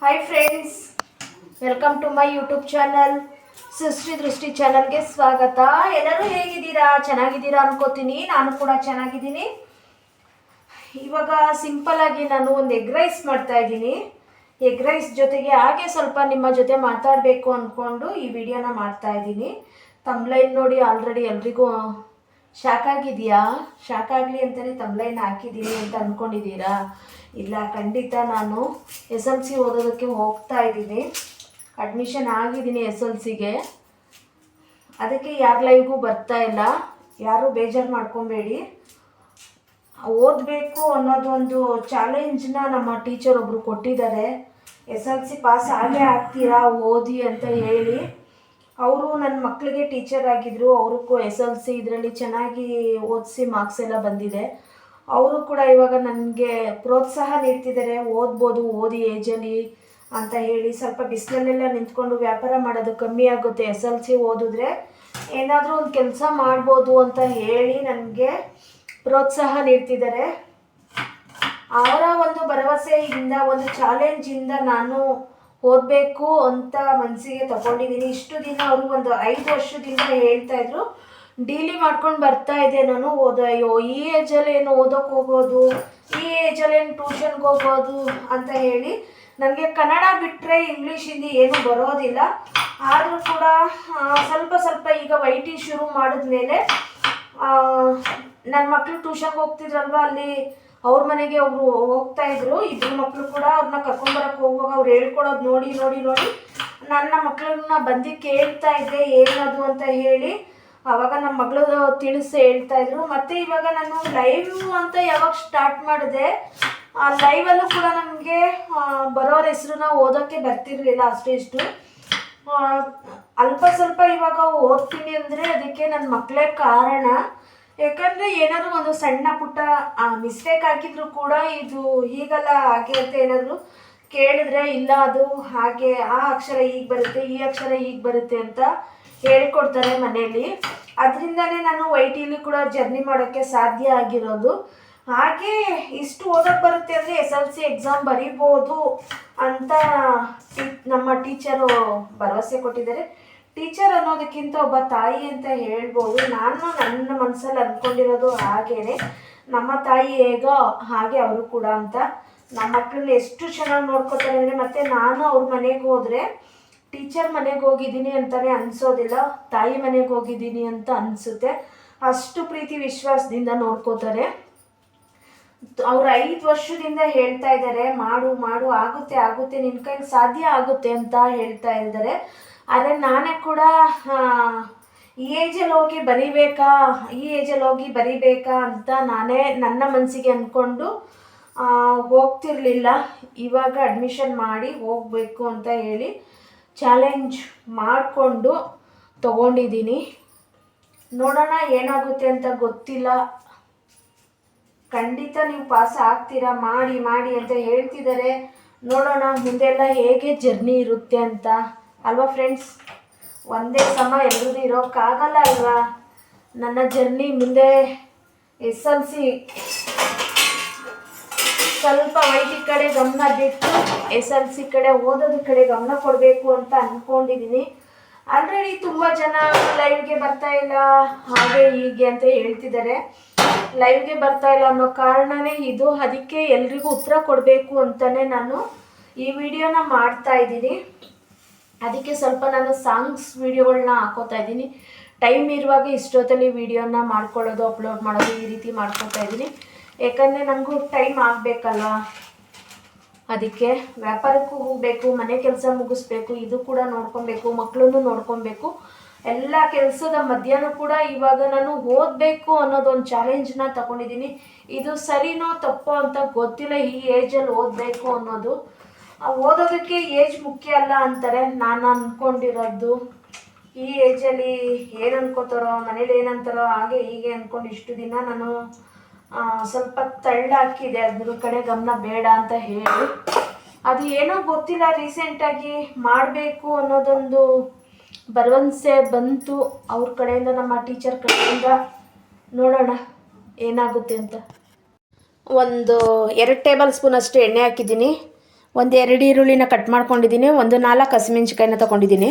Hi friends welcome to my YouTube channel Srishti Drishti ಚಾನಲ್ಗೆ ಸ್ವಾಗತ. ಎಲ್ಲರೂ ಹೇಗಿದ್ದೀರಾ? ಚೆನ್ನಾಗಿದ್ದೀರಾ ಅನ್ಕೋತೀನಿ. ನಾನು ಕೂಡ ಚೆನ್ನಾಗಿದ್ದೀನಿ. ಇವಾಗ ಸಿಂಪಲ್ ಆಗಿ ನಾನು ಒಂದು ಎಗ್ ರೈಸ್ ಮಾಡ್ತಾ ಇದ್ದೀನಿ. ಎಗ್ ರೈಸ್ ಜೊತೆಗೆ ಹಾಗೆ ಸ್ವಲ್ಪ ನಿಮ್ಮ ಜೊತೆ ಮಾತಾಡಬೇಕು ಅಂದ್ಕೊಂಡು ಈ ವಿಡಿಯೋನ ಮಾಡ್ತಾ ಇದ್ದೀನಿ. ತಮ್ಲೈನ್ ನೋಡಿ ಆಲ್ರೆಡಿ ಎಲ್ರಿಗೂ ಶಾಕ್ ಆಗಿದೆಯಾ? ಶಾಕ್ ಆಗಲಿ ಅಂತಲೇ ತಮ್ಲೈನ್ ಹಾಕಿದ್ದೀನಿ ಅಂತ ಅಂದ್ಕೊಂಡಿದ್ದೀರಾ ಇಲ್ಲ, ಖಂಡಿತ ನಾನು ಎಸ್ ಎಲ್ ಸಿ ಓದೋದಕ್ಕೆ ಹೋಗ್ತಾ ಇದ್ದೀನಿ. ಅಡ್ಮಿಷನ್ ಆಗಿದ್ದೀನಿ ಎಸ್ ಎಲ್ ಸಿಗೆ. ಅದಕ್ಕೆ ಯಾರ ಲೈವ್ಗೂ ಬರ್ತಾ ಇಲ್ಲ. ಯಾರೂ ಬೇಜಾರು ಮಾಡ್ಕೊಬೇಡಿ. ಓದಬೇಕು ಅನ್ನೋದೊಂದು ಚಾಲೆಂಜ್ನ ನಮ್ಮ ಟೀಚರ್ ಒಬ್ಬರು ಕೊಟ್ಟಿದ್ದಾರೆ. ಎಸ್ ಎಲ್ ಸಿ ಪಾಸ್ ಆಗೇ ಆಗ್ತೀರಾ, ಓದಿ ಅಂತ ಹೇಳಿ. ಅವರು ನನ್ನ ಮಕ್ಕಳಿಗೆ ಟೀಚರ್ ಆಗಿದ್ದರು ಅವ್ರಿಗೂ ಎಸ್ ಎಲ್ ಸಿ ಇದರಲ್ಲಿ ಚೆನ್ನಾಗಿ ಓದಿಸಿ ಮಾರ್ಕ್ಸ್ ಎಲ್ಲ ಬಂದಿದೆ. ಅವರು ಕೂಡ ಇವಾಗ ನನಗೆ ಪ್ರೋತ್ಸಾಹ ನೀಡ್ತಿದ್ದಾರೆ. ಓದ್ಬೋದು, ಓದಿ ಏಜಲ್ಲಿ ಅಂತ ಹೇಳಿ ಸ್ವಲ್ಪ ಬಿಸಿಲಲ್ಲೆಲ್ಲ ನಿಂತ್ಕೊಂಡು ವ್ಯಾಪಾರ ಮಾಡೋದು ಕಮ್ಮಿ ಆಗುತ್ತೆ. ಎಸ್ ಎಲ್ ಸಿ ಓದಿದ್ರೆ ಏನಾದರೂ ಒಂದು ಕೆಲಸ ಮಾಡ್ಬೋದು ಅಂತ ಹೇಳಿ ನನಗೆ ಪ್ರೋತ್ಸಾಹ ನೀಡ್ತಿದ್ದಾರೆ. ಅವರ ಒಂದು ಭರವಸೆಯಿಂದ, ಒಂದು ಚಾಲೆಂಜಿಂದ ನಾನು ಓದಬೇಕು ಅಂತ ಮನಸ್ಸಿಗೆ ತಗೊಂಡಿದ್ದೀನಿ. ಇಷ್ಟು ದಿನ ಅವರು ಒಂದು ಐದು ವರ್ಷದಿಂದ ಹೇಳ್ತಾ ಇದ್ರು. ಡೀಲಿ ಮಾಡ್ಕೊಂಡು ಬರ್ತಾ ಇದ್ದೆ ನಾನು ಓದ ಅಯ್ಯೋ, ಈ ಏಜಲ್ಲಿ ಏನು ಓದೋಕೆ ಹೋಗೋದು, ಈ ಏಜಲ್ಲಿ ಏನು ಟ್ಯೂಷನ್ಗೆ ಹೋಗೋದು ಅಂತ ಹೇಳಿ ನನಗೆ ಕನ್ನಡ ಬಿಟ್ಟರೆ ಇಂಗ್ಲೀಷ್ ಹಿಂದಿ ಏನು ಬರೋದಿಲ್ಲ. ಆದರೂ ಕೂಡ ಸ್ವಲ್ಪ ಸ್ವಲ್ಪ ಈಗ ವೈ ಟಿ ಶುರು ಮಾಡಿದ್ಮೇಲೆ ನನ್ನ ಮಕ್ಕಳು ಟ್ಯೂಷನ್ಗೆ ಹೋಗ್ತಿದ್ರಲ್ವ, ಅಲ್ಲಿ ಅವ್ರ ಮನೆಗೆ ಒಬ್ರು ಹೋಗ್ತಾ ಇದ್ರು. ಇಬ್ಬರು ಮಕ್ಕಳು ಕೂಡ ಅವ್ರನ್ನ ಕರ್ಕೊಂಡ್ಬರಕ್ಕೆ ಹೋಗುವಾಗ ಅವ್ರು ಹೇಳ್ಕೊಡೋದು ನೋಡಿ ನೋಡಿ ನೋಡಿ. ನನ್ನ ಮಕ್ಕಳನ್ನ ಬಂದು ಕೇಳ್ತಾ ಇದ್ದೆ, ಏನದು ಅಂತ ಹೇಳಿ ಅವಾಗ ನಮ್ಮ ಮಗಳು ತಿಳಿಸಿ ಹೇಳ್ತಾ ಇದ್ರು. ಮತ್ತೆ ಇವಾಗ ನಾನು ಲೈವ್ ಅಂತ ಯಾವಾಗ ಸ್ಟಾರ್ಟ್ ಮಾಡಿದೆ, ಆ ಲೈವಲ್ಲೂ ಕೂಡ ನನಗೆ ಬರೋರ ಹೆಸ್ರನ್ನ ಓದೋಕ್ಕೆ ಬರ್ತಿರ್ಲಿಲ್ಲ ಅಷ್ಟೇ ಇಷ್ಟು ಅಲ್ಪ ಸ್ವಲ್ಪ ಇವಾಗ ಓದ್ತೀನಿ ಅಂದರೆ ಅದಕ್ಕೆ ನನ್ನ ಮಕ್ಕಳೇ ಕಾರಣ. ಯಾಕಂದರೆ ಏನಾದರೂ ಒಂದು ಸಣ್ಣ ಪುಟ್ಟ ಮಿಸ್ಟೇಕ್ ಹಾಕಿದ್ರು ಕೂಡ ಇದು ಹೀಗಲ್ಲ ಹಾಗೆ ಅಂತ ಏನಾದರೂ ಕೇಳಿದ್ರೆ ಇಲ್ಲ ಅದು ಹಾಗೆ, ಆ ಅಕ್ಷರ ಈಗ ಬರುತ್ತೆ, ಈ ಅಕ್ಷರ ಈಗ ಬರುತ್ತೆ ಅಂತ ಹೇಳ್ಕೊಡ್ತಾರೆ ಮನೆಯಲ್ಲಿ. ಅದರಿಂದನೇ ನಾನು ವೈ ಟಿಲಿ ಕೂಡ ಜರ್ನಿ ಮಾಡೋಕ್ಕೆ ಸಾಧ್ಯ ಆಗಿರೋದು. ಹಾಗೆ ಇಷ್ಟು ಓದೋಕೆ ಬರುತ್ತೆ ಅಂದರೆ ಎಸ್ ಎಲ್ ಸಿ ಎಕ್ಸಾಮ್ ಬರೀಬೋದು ಅಂತ ನಮ್ಮ ಟೀಚರು ಭರವಸೆ ಕೊಟ್ಟಿದ್ದಾರೆ. ಟೀಚರ್ ಅನ್ನೋದಕ್ಕಿಂತ ಒಬ್ಬ ತಾಯಿ ಅಂತ ಹೇಳ್ಬೋದು. ನಾನು ನನ್ನ ಮನಸ್ಸಲ್ಲಿ ಅಂದ್ಕೊಂಡಿರೋದು ಹಾಗೇನೆ. ನಮ್ಮ ತಾಯಿ ಹೇಗೋ ಹಾಗೆ ಅವರು ಕೂಡ ಅಂತ. ನಮ್ಮ ಮಕ್ಕಳನ್ನ ಎಷ್ಟು ಚೆನ್ನಾಗಿ ನೋಡ್ಕೋತಾರೆ ಅಂದರೆ ಮತ್ತೆ ನಾನು ಅವ್ರ ಮನೆಗೆ ಹೋದರೆ ಟೀಚರ್ ಮನೆಗೆ ಹೋಗಿದ್ದೀನಿ ಅಂತಲೇ ಅನಿಸೋದಿಲ್ಲ, ತಾಯಿ ಮನೆಗೆ ಹೋಗಿದ್ದೀನಿ ಅಂತ ಅನಿಸುತ್ತೆ. ಅಷ್ಟು ಪ್ರೀತಿ ವಿಶ್ವಾಸದಿಂದ ನೋಡ್ಕೋತಾರೆ. ಅವ್ರು ಐದು ವರ್ಷದಿಂದ ಹೇಳ್ತಾ ಇದ್ದಾರೆ ಮಾಡು ಮಾಡು, ಆಗುತ್ತೆ ಆಗುತ್ತೆ ನಿನ್ನ ಕೈಲಿ ಸಾಧ್ಯ ಆಗುತ್ತೆ ಅಂತ ಹೇಳ್ತಾ ಇದ್ದಾರೆ ಆದರೆ ನಾನೇ ಕೂಡ ಈ ಏಜಲ್ಲಿ ಹೋಗಿ ಬರಿಬೇಕಾ, ಈ ಏಜಲ್ಲಿ ಹೋಗಿ ಬರಿಬೇಕಾ ಅಂತ ನಾನೇ ನನ್ನ ಮನಸ್ಸಿಗೆ ಅಂದ್ಕೊಂಡು ಹೋಗ್ತಿರ್ಲಿಲ್ಲ. ಇವಾಗ ಅಡ್ಮಿಷನ್ ಮಾಡಿ ಹೋಗಬೇಕು ಅಂತ ಹೇಳಿ ಚಾಲೆಂಜ್ ಮಾಡಿಕೊಂಡು ತಗೊಂಡಿದ್ದೀನಿ. ನೋಡೋಣ ಏನಾಗುತ್ತೆ ಅಂತ ಗೊತ್ತಿಲ್ಲ. ಖಂಡಿತ ನೀವು ಪಾಸ್ ಆಗ್ತೀರಾ? ಮಾಡಿ ಮಾಡಿ ಅಂತ ಹೇಳ್ತಿದ್ದಾರೆ. ನೋಡೋಣ ಮುಂದೆಲ್ಲ ಹೇಗೆ ಜರ್ನಿ ಇರುತ್ತೆ ಅಂತ. ಅಲ್ವಾ ಫ್ರೆಂಡ್ಸ್ ಒಂದೇ ಸಮ ಎಲ್ರಿಗೂ ಇರೋಕ್ಕಾಗಲ್ಲ ಅಲ್ವಾ? ನನ್ನ ಜರ್ನಿ ಮುಂದೆ ಎಸ್ ಎಲ್ ಸಿ ಸ್ವಲ್ಪ ವೈದ್ಯ ಕಡೆ ಗಮನ ಬಿಟ್ಟು ಎಸ್ ಎಲ್ ಸಿ ಕಡೆ ಓದೋದ್ರ ಕಡೆ ಗಮನ ಕೊಡಬೇಕು ಅಂತ ಅಂದ್ಕೊಂಡಿದ್ದೀನಿ ಆಲ್ರೆಡಿ ತುಂಬ ಜನ ಲೈವ್ಗೆ ಬರ್ತಾ ಇಲ್ಲ, ಹಾಗೆ ಹೀಗೆ ಅಂತ ಹೇಳ್ತಿದ್ದಾರೆ. ಲೈವ್ಗೆ ಬರ್ತಾ ಇಲ್ಲ ಅನ್ನೋ ಕಾರಣನೇ ಇದು. ಅದಕ್ಕೆ ಎಲ್ರಿಗೂ ಉತ್ತರ ಕೊಡಬೇಕು ಅಂತಲೇ ನಾನು ಈ ವಿಡಿಯೋನ ಮಾಡ್ತಾ ಇದ್ದೀನಿ. ಅದಕ್ಕೆ ಸ್ವಲ್ಪ ನಾನು ಸಾಂಗ್ಸ್ ವಿಡಿಯೋಗಳನ್ನ ಹಾಕೋತಾ ಇದ್ದೀನಿ. ಟೈಮ್ ಇರುವಾಗ ಇಷ್ಟೊತ್ತಲ್ಲಿ ವಿಡಿಯೋನ ಮಾಡ್ಕೊಳ್ಳೋದು ಅಪ್ಲೋಡ್ ಮಾಡೋದು ಈ ರೀತಿ ಮಾಡ್ಕೊತಾ ಇದ್ದೀನಿ. ಯಾಕಂದರೆ ನನಗೂ ಟೈಮ್ ಆಗಬೇಕಲ್ಲ. ಅದಕ್ಕೆ ವ್ಯಾಪಾರಕ್ಕೂ ಹೋಗಬೇಕು, ಮನೆ ಕೆಲಸ ಮುಗಿಸ್ಬೇಕು, ಇದು ಕೂಡ ನೋಡ್ಕೊಬೇಕು ಮಕ್ಕಳನ್ನು ನೋಡ್ಕೊಬೇಕು. ಎಲ್ಲ ಕೆಲಸದ ಮಧ್ಯಾಹ್ನ ಕೂಡ ಇವಾಗ ನಾನು ಓದಬೇಕು ಅನ್ನೋದೊಂದು ಚಾಲೆಂಜ್ನ ತಗೊಂಡಿದ್ದೀನಿ. ಇದು ಸರಿನೋ ತಪ್ಪೋ ಅಂತ ಗೊತ್ತಿಲ್ಲ ಈ ಏಜಲ್ಲಿ ಓದಬೇಕು ಅನ್ನೋದು. ಓದೋದಕ್ಕೆ ಏಜ್ ಮುಖ್ಯ ಅಲ್ಲ ಅಂತಾರೆ. ನಾನು ಅಂದ್ಕೊಂಡಿರೋದು ಈ ಏಜಲ್ಲಿ ಏನು ಅನ್ಕೋತಾರೋ, ಮನೇಲಿ ಏನಂತಾರೋ ಹಾಗೆ ಹೀಗೆ ಅಂದ್ಕೊಂಡು ಇಷ್ಟು ದಿನ ನಾನು ಸ್ವಲ್ಪ ತಳ್ಳಾಕಿದೆ ಅದ್ರ ಕಡೆ ಗಮನ ಬೇಡ ಅಂತ ಹೇಳಿ. ಅದು ಏನೋ ಗೊತ್ತಿಲ್ಲ ರೀಸೆಂಟಾಗಿ ಮಾಡಬೇಕು ಅನ್ನೋದೊಂದು ಭರವಸೆ ಬಂತು. ಅವ್ರ ಕಡೆಯಿಂದ ನಮ್ಮ ಟೀಚರ್ ಕಡೆಯಿಂದ ನೋಡೋಣ ಏನಾಗುತ್ತೆ ಅಂತ. ಒಂದು ಎರಡು ಟೇಬಲ್ ಸ್ಪೂನ್ ಅಷ್ಟು ಎಣ್ಣೆ ಹಾಕಿದ್ದೀನಿ. ಒಂದು ಎರಡು ಈರುಳ್ಳಿನ ಕಟ್ ಮಾಡ್ಕೊಂಡಿದ್ದೀನಿ. ಒಂದು ನಾಲ್ಕು ಹಸಿಮೆಣ್ಸಿಕಾಯಿನ ತೊಗೊಂಡಿದ್ದೀನಿ.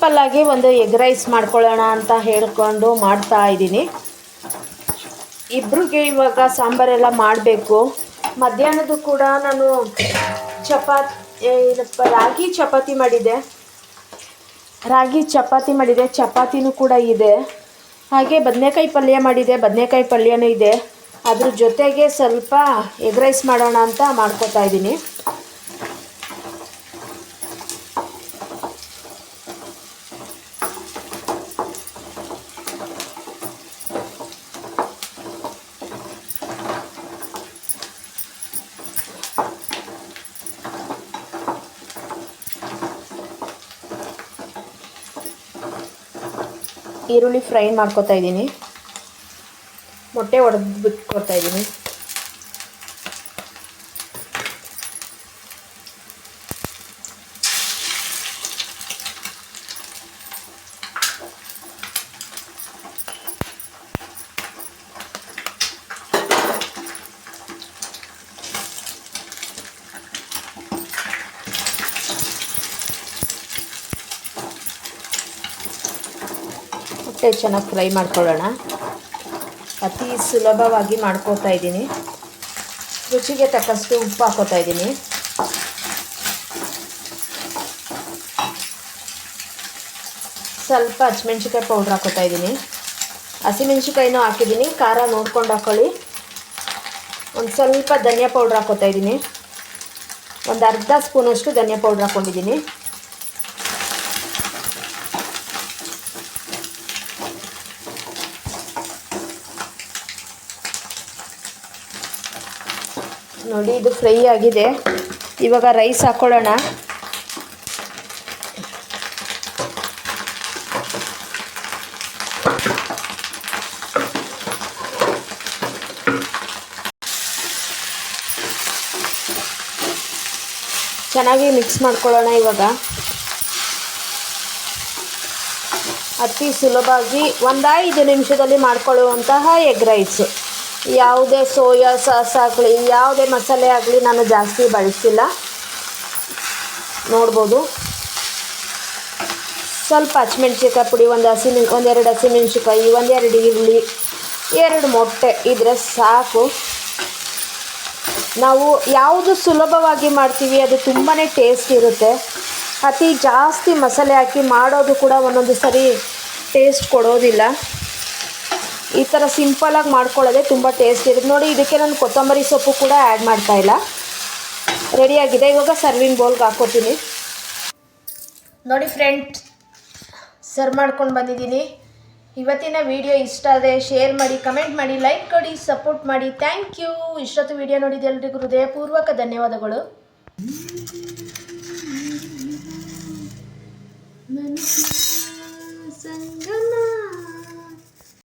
ಸಿಂಪಲ್ಲಾಗಿ ಒಂದು ಎಗ್ ರೈಸ್ ಮಾಡ್ಕೊಳ್ಳೋಣ ಅಂತ ಹೇಳ್ಕೊಂಡು ಮಾಡ್ತಾ ಇದ್ದೀನಿ. ಇಬ್ರಿಗೆ ಇವಾಗ ಸಾಂಬಾರೆಲ್ಲ ಮಾಡಬೇಕು. ಮಧ್ಯಾಹ್ನದ್ದು ಕೂಡ ನಾನು ಚಪಾತಿ ರಾಗಿ ಚಪಾತಿ ಮಾಡಿದೆ. ರಾಗಿ ಚಪಾತಿ ಮಾಡಿದೆ, ಚಪಾತಿನೂ ಕೂಡ ಇದೆ. ಹಾಗೆ ಬದನೆಕಾಯಿ ಪಲ್ಯ ಮಾಡಿದೆ, ಬದನೆಕಾಯಿ ಪಲ್ಯನೂ ಇದೆ. ಅದ್ರ ಜೊತೆಗೆ ಸ್ವಲ್ಪ ಎಗ್ ರೈಸ್ ಮಾಡೋಣ ಅಂತ ಮಾಡ್ಕೋತಾ ಇದ್ದೀನಿ. ಈರುಳ್ಳಿ ಫ್ರೈ ಮಾಡ್ಕೊತಾ ಇದ್ದೀನಿ. ಮೊಟ್ಟೆ ಒಡೆದು ಬಿಟ್ಕೊತಾ ಇದ್ದೀನಿ. ಮೊಟ್ಟೆ ಚೆನ್ನಾಗಿ ಫ್ರೈ ಮಾಡ್ಕೊಳ್ಳೋಣ. ಅತಿ ಸುಲಭವಾಗಿ ಮಾಡ್ಕೋತಾ ಇದ್ದೀನಿ. ರುಚಿಗೆ ತಕ್ಕಷ್ಟು ಉಪ್ಪು ಹಾಕೋತಾ ಇದ್ದೀನಿ. ಸ್ವಲ್ಪ ಹಸಿಮೆಣ್ಸಿಕಾಯಿ ಪೌಡ್ರ್ ಹಾಕೋತಾ ಇದ್ದೀನಿ. ಹಸಿಮೆಣ್ಸಿಕಾಯಿನೂ ಹಾಕಿದ್ದೀನಿ. ಖಾರ ನೋಡ್ಕೊಂಡು ಹಾಕೊಳ್ಳಿ. ಒಂದು ಸ್ವಲ್ಪ ಧನಿಯಾ ಪೌಡ್ರ್ ಹಾಕೋತಾ ಇದ್ದೀನಿ. ಒಂದು ಅರ್ಧ ಸ್ಪೂನಷ್ಟು ಧನಿಯಾ ಪೌಡ್ರ್ ಹಾಕ್ಕೊಂಡಿದ್ದೀನಿ ನೋಡಿ, ಇದು ಫ್ರೈ ಆಗಿದೆ. ಇವಾಗ ರೈಸ್ ಹಾಕ್ಕೊಳ್ಳೋಣ ಚೆನ್ನಾಗಿ ಮಿಕ್ಸ್ ಮಾಡ್ಕೊಳ್ಳೋಣ ಇವಾಗ. ಅತಿ ಸುಲಭವಾಗಿ ಒಂದು ನಿಮಿಷದಲ್ಲಿ ಮಾಡ್ಕೊಳ್ಳುವಂತಹ ಎಗ್ ರೈಸ್. ಯಾವುದೇ ಸೋಯಾ ಸಾಸ್ ಆಗಲಿ, ಯಾವುದೇ ಮಸಾಲೆ ಆಗಲಿ ನಾನು ಜಾಸ್ತಿ ಬಳಸಿಲ್ಲ ನೋಡ್ಬೋದು. ಸ್ವಲ್ಪ ಹಸಿಮೆಣ್ಸಿಕಾಯಿ ಪುಡಿ, ಒಂದು ಹಸಿಮೆಣ್ ಒಂದೆರಡು ಹಸಿಮೆಣ್ಸಿಕಾಯಿ ಒಂದೆರಡು ಈರುಳ್ಳಿ, ಎರಡು ಮೊಟ್ಟೆ ಇದ್ರೆ ಸಾಕು. ನಾವು ಯಾವುದು ಸುಲಭವಾಗಿ ಮಾಡ್ತೀವಿ, ಅದು ತುಂಬಾ ಟೇಸ್ಟ್ ಇರುತ್ತೆ. ಅತಿ ಜಾಸ್ತಿ ಮಸಾಲೆ ಹಾಕಿ ಮಾಡೋದು ಕೂಡ ಒಂದೊಂದು ಸರಿ ಟೇಸ್ಟ್ ಕೊಡೋದಿಲ್ಲ. ಈ ಥರ ಸಿಂಪಲಾಗಿ ಮಾಡ್ಕೊಳ್ಳೋದೇ ತುಂಬ ಟೇಸ್ಟ್ ಇರುತ್ತೆ. ನೋಡಿ, ಇದಕ್ಕೆ ನಾನು ಕೊತ್ತಂಬರಿ ಸೊಪ್ಪು ಕೂಡ ಆ್ಯಡ್ ಮಾಡ್ತಾ ಇಲ್ಲ. ರೆಡಿಯಾಗಿದೆ ಇವಾಗ ಸರ್ವಿಂಗ್ ಬೌಲ್ಗೆ ಹಾಕೋತೀನಿ. ನೋಡಿ ಫ್ರೆಂಡ್ ಸರ್ವ್ ಮಾಡ್ಕೊಂಡು ಬಂದಿದ್ದೀನಿ. ಇವತ್ತಿನ ವಿಡಿಯೋ ಇಷ್ಟ ಆದರೆ ಶೇರ್ ಮಾಡಿ ಕಮೆಂಟ್ ಮಾಡಿ ಲೈಕ್ ಕೊಡಿ ಸಪೋರ್ಟ್ ಮಾಡಿ. ಥ್ಯಾಂಕ್ ಯು ಇಷ್ಟೊತ್ತು ವಿಡಿಯೋ ನೋಡಿದ ಎಲ್ರಿಗೂ ಹೃದಯಪೂರ್ವಕ ಧನ್ಯವಾದಗಳು. ಸಂಗಮ.